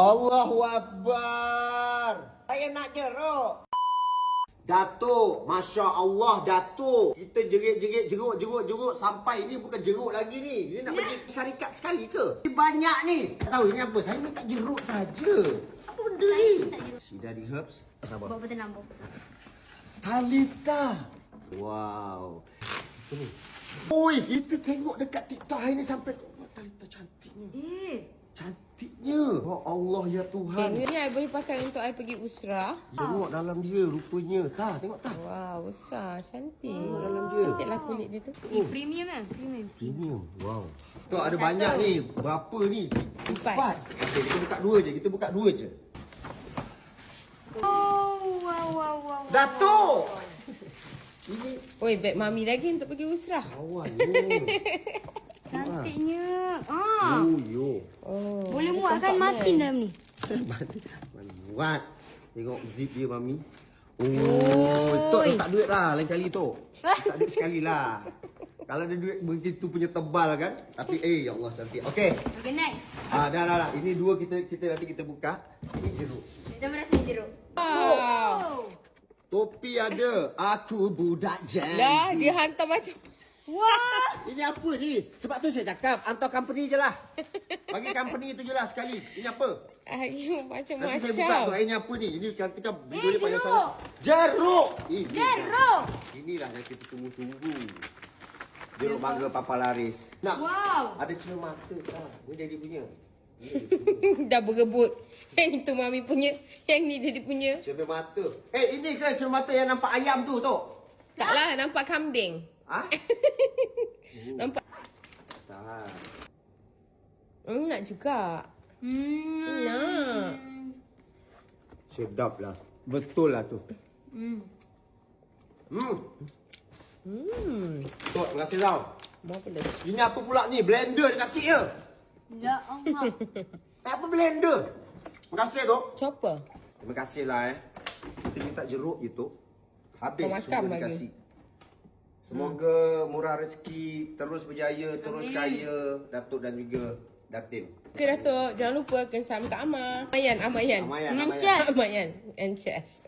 Allahu Akbar. Saya nak jeruk. Datuk, Masya Allah Datuk. Kita jerit-jerit jeruk-jeruk-jeruk sampai ini bukan jeruk lagi ni. Ini nak pergi syarikat sekali ke? Ini banyak ni. Tak tahu ini apa. Saya minta jeruk saja. Apa benda Saya ni? jeruk. Sidari Herbs. Sabar. Bawa tenang, bawa tenang. Talita. Wow. Ini. Oi, kita tengok dekat TikTok hari ni sampai oh, Talita cantiknya. Eh, Cantiknya. Oh Allah ya Okay, Tuhan. ni I boleh pakai untuk I pergi usrah. Tengok dalam dia rupanya. Ta, tengok ta. Wow, besar. Cantik. dalam dia. Cantiklah kulit dia tu. ni premium kan? Premium. Premium. Wow. Tu ada banyak ni. Berapa ni? Empat. Okay, kita buka dua je. Kita buka dua je. Oh, wow, wow, wow. Datuk! Ini Oi, beg mami lagi untuk pergi usrah. awal yo. Cantiknya. Ah. Yo yo. Oh. Boleh muat kan makin dalam ni. Muat. Tengok zip dia mami. Oh, Tok tak duit lah lain kali Tok. Tak duit sekali lah. Kalau ada duit begitu punya tebal kan. Tapi eh ya Allah cantik. Okey. Okay, next. Ah dah dah dah. Ini dua kita kita nanti kita buka. Ini jeruk. Kita merasa ni jeruk. Wow. Oh. Topi ada. Aku budak Lah, Z. dia hantar macam... Wah. Ini apa ni? Sebab tu saya cakap hantar company je lah. Bagi company tu je lah sekali. Ini apa? Ayu, macam-macam. Nanti saya buka tu. Ini apa ni? Ini kan kita video Eh, dia panjang jeruk. sangat. Jeruk. Ini Jeruk. Inilah yang kita tunggu-tunggu. Jeruk mangga papa laris. Nak? Wow. Ada cermin mata tak? Ini jadi punya. Dah berebut. Yang itu mami punya. Yang ni dia punya. Cermin mata. Eh, ini ke cermin mata yang nampak ayam tu, Tok? Taklah, nampak kambing. Ha? Nampak... tak. Hmm, nak juga. Hmm. Nak. Sedap lah. Betul lah tu. Hmm. Hmm. Hmm. Tok, terima kasih tau. Dah? Ini apa pula ni? Blender dia kasih ya? Ya Allah. Eh, apa blender? Terima kasih, Tok. Chopper. Terima kasih lah eh. Kita minta jeruk je tu. Habis Kau makan semua lagi. Semoga murah rezeki, terus berjaya, terus kaya Datuk dan juga Datin. Okay, Datuk. Jangan lupa kena salam kat Amar. Amayan, Amayan. Amayan, Amayan. Amayan. And chest.